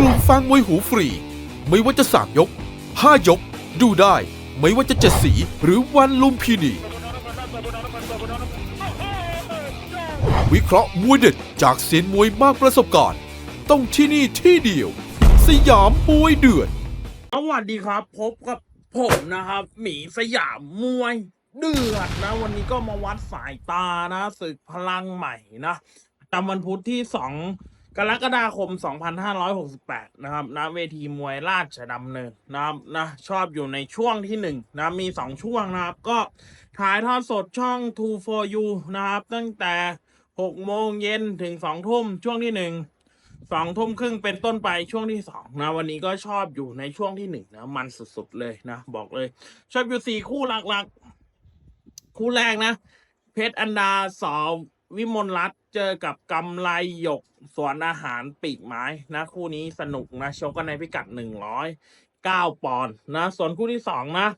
กลุ่มฟังมวยหูฟรี ไม่ว่าจะสามยกห้ายก ดูได้ ไม่ว่าจะเจ็ดสีหรือวันลุมพินี วิเคราะห์มวยเด็ดจากเซียนมวยมากประสบการณ์ ต้องที่นี่ที่เดียว สยามมวยเดือด สวัสดีครับ พบกับผมนะครับ หมีสยามมวยเดือดนะ วันนี้ก็มาวัดสายตานะศึกพลังใหม่นะจำวันพุธที่2 กรกฎาคม 2568 นะครับณเวทีมวยราชดำเนินนะครับนะชอบอยู่ในช่วงที่1นะมี 2 ช่วงนะครับ ก็ถ่ายทอดสดช่อง2 for you นะครับ ตั้งแต่ 6 โมงเย็นถึง 2 ทุ่มช่วงที่1สองทุ่มครึ่งเป็นต้นไปช่วงที่สองนะ วันนี้ก็ชอบอยู่ในช่วงที่หนึ่งนะ มันสุดๆเลยนะ บอกเลย ชอบอยู่สี่คู่หลักๆ คู่แรกนะ เพชรอันดาสอวิมลรัต เจอกับกำไรหยกสวนอาหารปีกไม้นะคู่นี้สนุกนะชกกันในพิกัดหนึ่งร้อยเก้าปอนด์นะ ส่วนคู่ที่สองนะ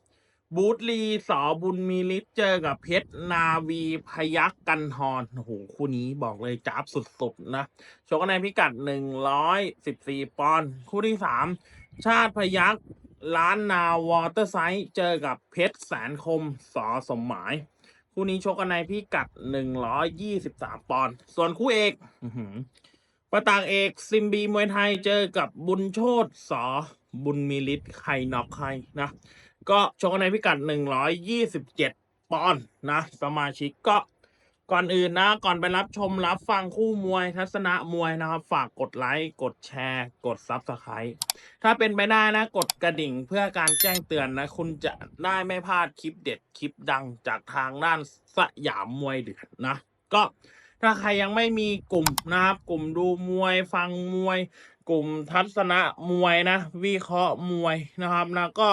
บูตลีสอบุญมีฤทธิ์เจอกับเพชรนาวีพยักกันทรโอ้โหคู่นี้บอกเลยจับสุดๆนะชกกันในพิกัดหนึ่งร้อยสิบสี่ปอนด์คู่ที่สามชาติพยักล้านนาวอเตอร์ไซด์เจอกับเพชรแสนคมสอสมหมาย คู่นี้ชกกันในพิกัดหนึ่งร้อยยี่สิบสามปอนด์ส่วนคู่เอกอื้อหือประตางเอกซิมบีมวยไทยเจอกับบุญโชตสอบุญมีฤทธิ์ใครนอกใครนะ ก็ชกกันในพิกัด127ปอนด์นะ สมาชิกก็ ก่อนอื่นนะ ก่อนไปรับชมรับฟังคู่มวยทัศนะมวยนะครับ ฝากกดไลค์ กดแชร์ กดซับสไครต์ถ้าเป็นไปได้นะ กดกระดิ่งเพื่อการแจ้งเตือนนะ คุณจะได้ไม่พลาดคลิปเด็ดคลิปดังจากทางด้านสยามมวยเดือดนะ ก็ถ้าใครยังไม่มีกลุ่มนะครับ กลุ่มดูมวยฟังมวย กลุ่มทัศนะมวยนะ วิเคราะห์มวยนะครับนะก็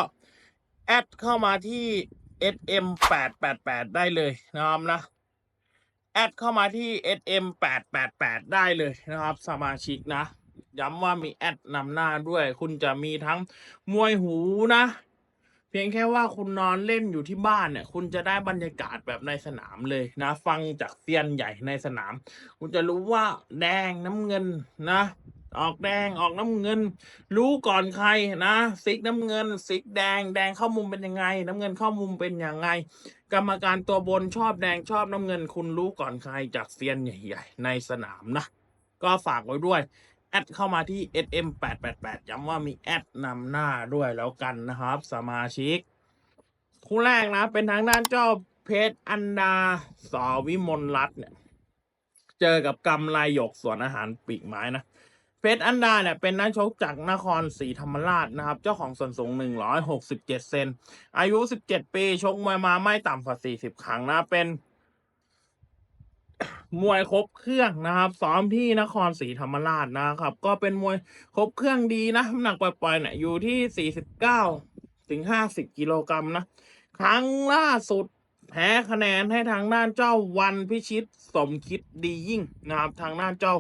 แอดเข้ามาที่ SM 8 8 8 ได้เลยนะครับนะ แอดเข้ามาที่ SM 8 8 8 ได้เลยนะครับ สมาชิกนะ ย้ำว่ามีแอดนำหน้าด้วย คุณจะมีทั้งมวยหูนะ เพียงแค่ว่าคุณนอนเล่นอยู่ที่บ้านเนี่ย คุณจะได้บรรยากาศแบบในสนามเลยนะ ฟังจากเซียนใหญ่ในสนาม คุณจะรู้ว่าแดงน้ำเงินนะ ออกแดงออกน้ำเงิน รู้ก่อนใครนะซิกน้ำเงินซิกแดง แดงเข้ามุมเป็นยังไง น้ำเงินเข้ามุมเป็นยังไง กรรมการตัวบนชอบแดงชอบน้ำเงิน คุณรู้ก่อนใครจากเซียนใหญ่ๆในสนามนะ ก็ฝากไว้ด้วย แอดเข้ามาที่ SM 8 8 8 ย้ำว่ามีแอดนำหน้าด้วยแล้วกันนะครับ สมาชิก คู่แรกนะ เป็นทางด้านเจ้าเพชรอันดาสอวิมลรัตน์เนี่ย เจอกับกำไรหยกสวนอาหารปีกไม้นะ เพชรอันดาเนี่ยเป็นนักชกจากนครศรีธรรมราชนะครับ เจ้าของส่วนสูง 167 เซน อายุ 17 ปี ชกมวยมาไม่ต่ำกว่า 40 ครั้งนะ เป็นมวยครบเครื่องนะครับ ซ้อมที่นครศรีธรรมราชนะครับ ก็เป็นมวยครบเครื่องดีนะน้ำหนักปล่อยๆเนี่ยอยู่ที่ 49 ถึง 50 กิโลกรัมนะ ครั้งล่าสุดแพ้คะแนนให้ทางด้านเจ้าวันพิชิตสมคิดดียิ่งนะครับ ทางด้านเจ้า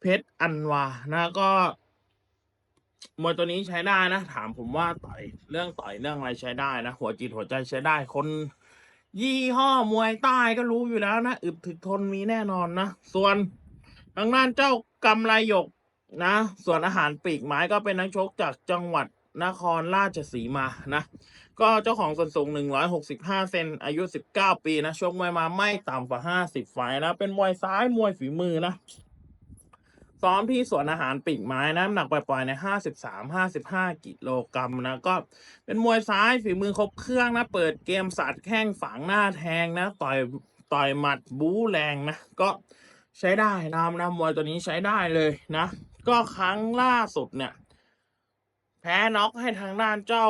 เพชรอันวานะก็มวยตัวนี้ใช้ได้นะ ถามผมว่าต่อยเรื่องต่อยเรื่องอะไรใช้ได้นะ หัวจิตหัวใจใช้ได้คน ยี่ห้อมวยใต้ก็รู้อยู่แล้วนะอึดถึกทนมีแน่นอนนะ ส่วนทางด้านเจ้ากำไรหยกนะ ส่วนอาหารปีกไม้ก็เป็นนักชกจากจังหวัดนครราชสีมานะ ก็เจ้าของส่วนสูง 165 เซน อายุ 19 ปีนะ ชกมวยมาไม่ต่ำกว่า 50ไฟนะ เป็นมวยซ้ายมวยฝีมือนะ ซ้อมที่สวนอาหารปีกไม้นะน้ำหนักปล่อยๆในห้าสิบสามห้าสิบห้ากิโลกรัมนะก็เป็นมวยซ้ายฝีมือครบเครื่องนะ เปิดเกมสัตว์แข้งฝังหน้าแทงนะ ต่อยต่อยหมัดบู๊แรงนะ ก็ใช้ได้นะนะมวยตัวนี้ใช้ได้เลยนะ ก็ครั้งล่าสุดเนี่ย แพ้น็อกให้ทางด้านเจ้า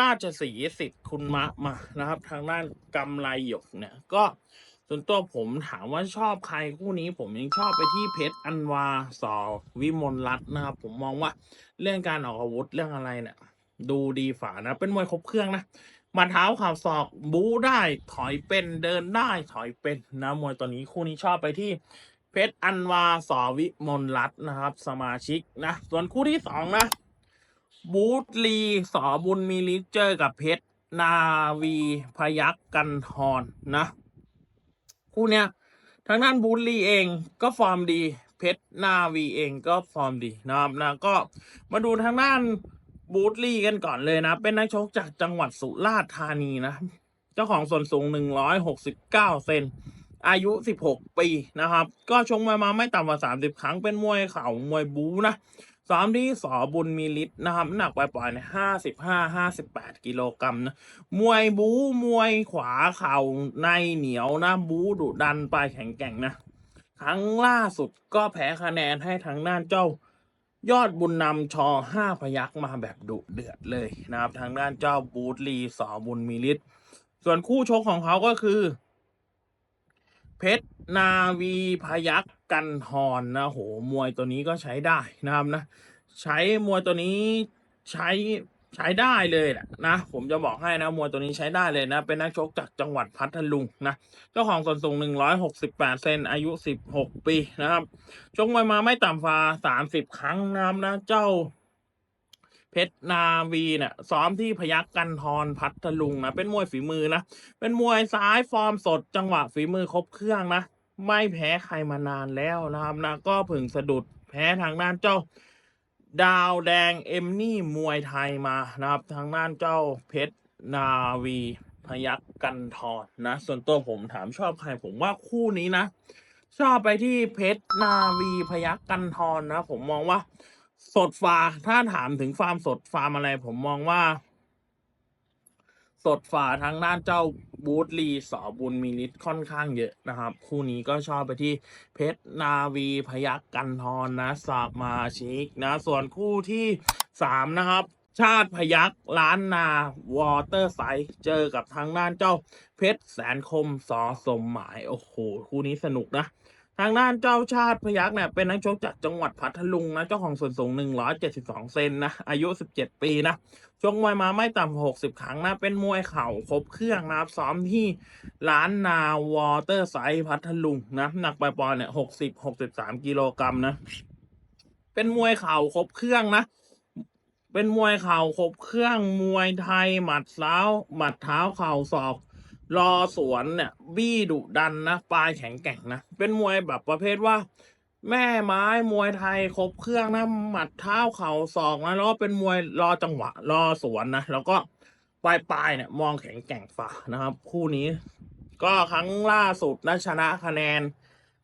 ราชสีสิทธิ์คุณมะมานะครับ ทางด้านกำไรหยกเนี่ยก็ ส่วนตัวผมถามว่าชอบใครคู่นี้ ผมยังชอบไปที่เพชรอันวาสอวิมลรัตน์นะครับ ผมมองว่าเรื่องการออกอาวุธเรื่องอะไรเนี่ยดูดีฝานะ เป็นมวยครบเครื่องนะมาเท้าข่าวศอกบู๊ได้ถอยเป็นเดินได้ถอยเป็นนะมวยตัวนี้คู่นี้ชอบไปที่เพชรอันวาสอวิมลรัตน์นะครับ สมาชิกนะ ส่วนคู่ที่สองนะ บูตลีสอบุญมีลิเจอร์กับเพชรนาวีพยักกันทรนะ คู่เนี้ยทางด้านบูตลีเองก็ฟอร์มดี เพชรหน้าวีเองก็ฟอร์มดีนะครับนะก็มาดูทางด้านบูธลี่กันก่อนเลยนะ เป็นนักชกจากจังหวัดสุราษฎร์ธานีนะ เจ้าของส่วนสูง 169 เซน อายุ 16 ปีนะครับ ก็ชงมามาไม่ต่ำกว่า 30 ครั้ง เป็นมวยเข่ามวยบูนะ สามที่สอบุญมีฤทธิ์นะครับน้ำหนักปล่อยๆใน55 58กิโลกรัมนะมวยบูมวยขวาเข่าในเหนียวนะ บูดุดันปลายแข็งแกร่งนะ ครั้งล่าสุดก็แพ้คะแนนให้ทางด้านเจ้ายอดบุญนำชอห้าพยักมาแบบดุเดือดเลยนะครับ ทางด้านเจ้าบูธลีสอบุญมีฤทธิ์ส่วนคู่ชกของเขาก็คือ เพชรนาวีพยักกันทรนะโหมวยตัวนี้ก็ใช้ได้นะครับนะ ใช้มวยตัวนี้ใช้ใช้ได้เลยแหละนะผมจะบอกให้นะมวยตัวนี้ใช้ได้เลยนะ เป็นนักชกจากจังหวัดพัทลุงนะเจ้าของส่วนสูง 168 เซนอายุ 16 ปีนะครับชกมวยมาไม่ต่ำกว่า30 ครั้งนะครับนะเจ้า เพชรนาวีเนี่ยซ้อมที่พยักกันทรพัทลุงนะเป็นมวยฝีมือนะเป็นมวยซ้ายฟอร์มสดจังหวะฝีมือครบเครื่องนะไม่แพ้ใครมานานแล้วนะครับนะก็ผึ่งสะดุดแพ้ทางด้านเจ้า ดาวแดงเอมนี่มวยไทยมานะครับ ทางด้านเจ้าเพชรนาวีพยักกันทรนะ ส่วนตัวผมถามชอบใครผมว่าคู่นี้นะ ชอบไปที่เพชรนาวีพยักกันทรนะ ผมมองว่า สดฟาถ้าถามถึงฟาร์มสดฟาร์มอะไร ผมมองว่า สดฝาทางด้านเจ้าบูธลีสอบุญมีฤทธิ์ค่อนข้างเยอะนะครับ คู่นี้ก็ชอบไปที่เพชรนาวีพยักกันทรนนะสามาชิกนะ ส่วนคู่ที่สามนะครับชาติพยักล้านนาวอเตอร์ไซเจอกับทางด้านเจ้าเพชรแสนคมสอสมหมาย โอ้โห คู่นี้สนุกนะ ทางด้านเจ้าชาติพยักษ์เนี่ยเป็นนักชกจากจังหวัดพัทลุงนะเจ้าของส่วนสูง 172 เซนนะอายุ 17 ปีนะชกมวยมาไม่ต่ำกว่า60 ครั้งนะเป็นมวยเข่าครบเครื่องนะซ้อมที่ร้านนาวอเตอร์ไซด์พัทลุงนะหนักปล่อยๆเนี่ย60 63 กิโลกรัมนะเป็นมวยเข่าครบเครื่องนะเป็นมวยเข่าครบเครื่องมวยไทยหมัดเท้าหมัดเท้าเข่าศอก รอสวนเนี่ย บี้ดุดันนะปลายแข็งแกร่งนะ เป็นมวยแบบประเภทว่า แม่ไม้มวยไทยครบเครื่องนะหมัดเท้าเข่าศอกนะแล้วก็เป็นมวยรอจังหวะ รอสวนนะแล้วก็ปลายปลายเนี่ย มองแข็งแกร่งฝ่านะครับ คู่นี้ ก็ครั้งล่าสุดนะชนะคะแนน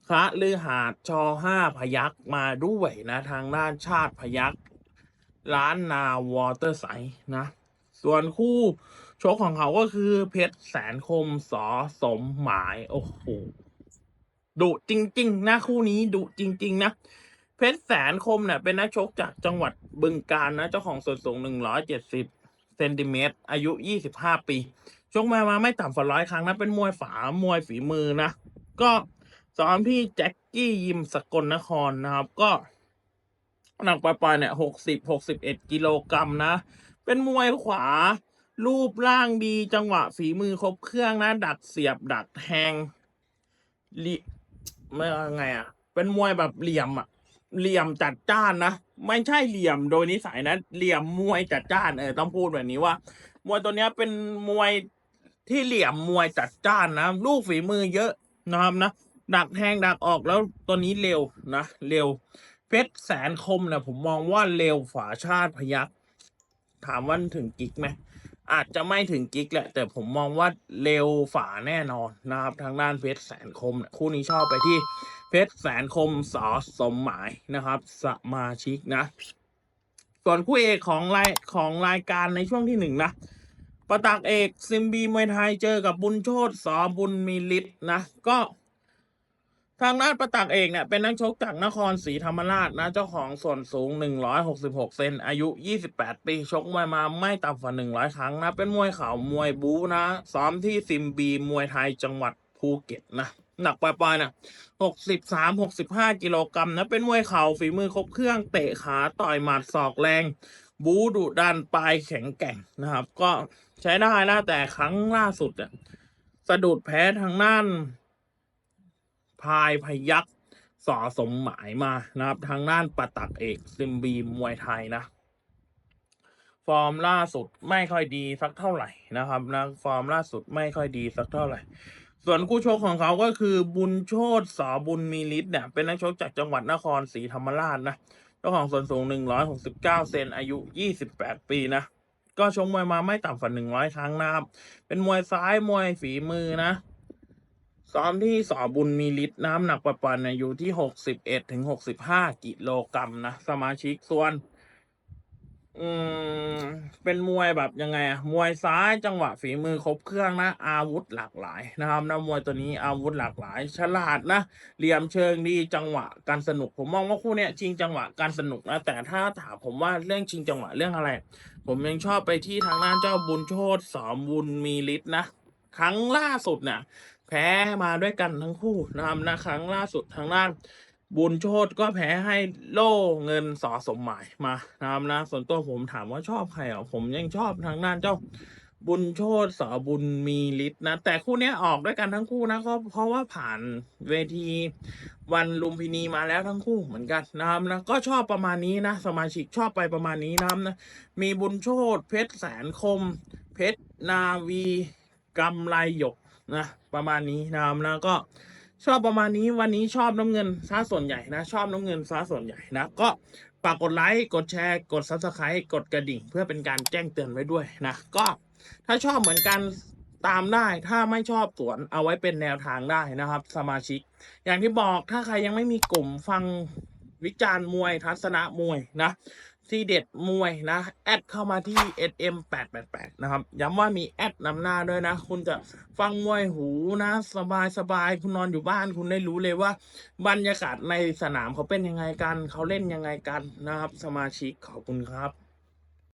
พระลือหาดชอห้าพยักมาด้วยนะ ทางด้านชาติพยักร้านนาวอเตอร์ไซนะ ส่วนคู่ โชกของเขาก็คือเพชรแสนคมสอสมหมาย โอ้โหดุจริง ๆ นะคู่นี้ดุจริง ๆ นะเพชรแสนคมเนี่ยเป็นนักชกจากจังหวัดบึงกาฬนะ เจ้าของส่วนสูง 170เซนติเมตรอายุ 25 ปี ชกมามาไม่ต่ำกว่าร้อยครั้งนะ เป็นมวยฝามวยฝีมือนะ ก็ซ้อมที่แจ็คกี้ยิมสกลนครนะครับ ก็หนักปลายๆเนี่ย60 61กิโลกรัมนะ เป็นมวยขวา รูปร่างดีจังหวะฝีมือครบเครื่องนะ ดักเสียบดักแทงลิไม่ไงอะ เป็นมวยแบบเหลี่ยมอะ เหลี่ยมจัดจ้านนะ ไม่ใช่เหลี่ยมโดยนิสัยนะ เหลี่ยมมวยจัดจ้านเออต้องพูดแบบนี้ว่า มวยตัวเนี้ยเป็นมวยที่เหลี่ยมมวยจัดจ้านนะ ลูกฝีมือเยอะนะครับนะ ดักแทงดักออกแล้วตัวนี้เร็วนะ เร็ว เพชรแสนคมเนี่ยผมมองว่าเร็วฝาชาติพยักถามว่าถึงกิกไหม อาจจะไม่ถึงกิกแหละ แต่ผมมองว่าเร็วฝาแน่นอนนะครับ ทางด้านเพชรแสนคมเนี่ยคู่นี้ชอบไปที่เพชรแสนคมสอสมหมายนะครับ สมาชิกนะ ส่วนคู่เอกของรายของรายการในช่วงที่หนึ่งนะประตักเอกซิมบีมวยไทยเจอกับบุญโชตสอบุญมีฤทธิ์นะ ก็ ทางด้านประตักเอกเนี่ยเป็นนักชกจากนครศรีธรรมราชนะเจ้าของส่วนสูง 166 เซนอายุ 28 ปีชกมวยมาไม่ต่ำกว่า 100 ครั้งนะ เป็นมวยเข่ามวยบูนะ ซ้อมที่ซิมบีมวยไทยจังหวัดภูเก็ตนะ หนักปลายๆนะ63 65 กิโลกรัมนะ เป็นมวยเข่าฝีมือครบเครื่องเตะขาต่อยหมัดศอกแรง บูดุดันปลายแข็งแกร่งนะครับ ก็ใช้ได้นะแต่ครั้งล่าสุดอะสะดุดแพ้ทางด้าน พายพยักสอสมหมายมานะครับ ทางด้านปะตักเอกซิมบีมวยไทยนะ ฟอร์มล่าสุดไม่ค่อยดีสักเท่าไหร่นะครับนะฟอร์มล่าสุดไม่ค่อยดีสักเท่าไหร่ ส่วนคู่ชกของเขาก็คือบุญโชตสอบุญมีฤทธิ์เนี่ยเป็นนักชกจากจังหวัดนครศรีธรรมราชนะเจ้าของส่วนสูง 169 เซนอายุ 28 ปีนะ ก็ชกมวยมาไม่ต่ำกว่า100 ครั้งนะครับ เป็นมวยซ้ายมวยฝีมือนะ ซ้อมที่สอบุญมีฤทธิ์น้ำหนักประปันเนี่ยอยู่ที่61ถึง65กิโลกรัมนะ สมาชิกส่วน อืม เป็นมวยแบบยังไงอะมวยซ้ายจังหวะฝีมือครบเครื่องนะ อาวุธหลากหลายนะครับนะมวยตัวนี้อาวุธหลากหลาย ฉลาดนะเหลี่ยมเชิงดีจังหวะการสนุก ผมมองว่าคู่เนี้ยชิงจังหวะการสนุกนะแต่ถ้าถามผมว่าเรื่องชิงจังหวะเรื่องอะไร ผมยังชอบไปที่ทางด้านเจ้าบุญโชตสอมบุญมีฤทธิ์นะครั้งล่าสุดเนี่ย แพ้มาด้วยกันทั้งคู่นะครับนะครั้งล่าสุดทางด้านบุญโชตก็แพ้ให้โล่เงินสอสมหมายมานะครับนะส่วนตัวผมถามว่าชอบใครอะผมยังชอบทางด้านเจ้าบุญโชตสอบุญมีฤทธิ์นะ แต่คู่นี้ออกด้วยกันทั้งคู่นะก็เพราะว่าผ่านเวทีวันลุมพินีมาแล้วทั้งคู่เหมือนกันนะครับนะก็ชอบประมาณนี้นะ สมาชิกชอบไปประมาณนี้นะครับนะมีบุญโชตเพชรแสนคม เพชรนาวีกำไรหยกนะ ประมาณนี้นะครับนะก็ชอบประมาณนี้วันนี้ชอบน้ำเงินซะส่วนใหญ่นะ ชอบน้ำเงินซะส่วนใหญ่นะก็ฝากกดไลค์กดแชร์ กด subscribe กดกระดิ่ง เพื่อเป็นการแจ้งเตือนไว้ด้วยนะก็ถ้าชอบเหมือนกันตามได้ถ้าไม่ชอบสวนเอาไว้เป็นแนวทางได้นะครับ สมาชิก อย่างที่บอกถ้าใครยังไม่มีกลุ่มฟังวิจารณ์มวยทัศนะมวยนะ ที่เด็ดมวยนะ แอดเข้ามาที่ SM 8 8 8 นะครับ ย้ำว่ามีแอดนำหน้าด้วยนะ คุณจะฟังมวยหูนะ สบายสบายคุณนอนอยู่บ้านคุณได้รู้เลยว่า บรรยากาศในสนามเขาเป็นยังไงกัน เขาเล่นยังไงกันนะครับ สมาชิกขอบคุณครับ